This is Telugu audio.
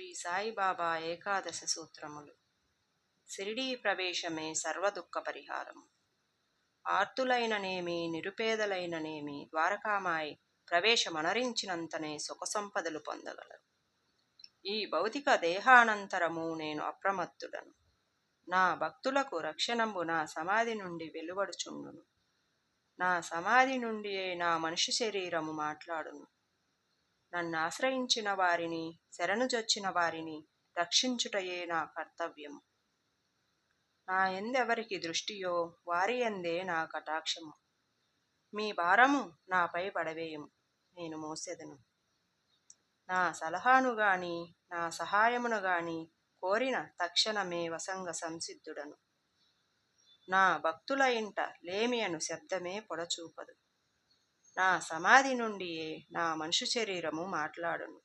శ్రీ సాయిబాబా ఏకాదశ సూత్రములు. సిరిడీ ప్రవేశమే సర్వదుఃఖ పరిహారము. ఆర్తులైననేమి నిరుపేదలైననేమి ద్వారకామాయి ప్రవేశమనరించినంతనే సుఖ సంపదలు పొందగలరు. ఈ భౌతిక దేహానంతరము నేను అప్రమత్తుడను. నా భక్తులకు రక్షణంబు నా సమాధి నుండి వెలువడుచుండును. నా సమాధి నుండియే నా మనిషి శరీరము మాట్లాడును. నన్ను ఆశ్రయించిన వారిని శరణుజొచ్చిన వారిని రక్షించుటయే నా కర్తవ్యం నా ఎందెవరికి దృష్టియో వారి ఎందే నా కటాక్షము. మీ భారము నాపై పడవేయము నేను మోసెదను. నా సలహాను గాని నా సహాయమును గాని కోరిన తక్షణమే వసంగ సంసిద్ధుడను. నా భక్తుల ఇంట లేమి అను శబ్దమే పొడచూపదు. నా సమాధి నుండియే నా మనుషు శరీరము మాట్లాడును.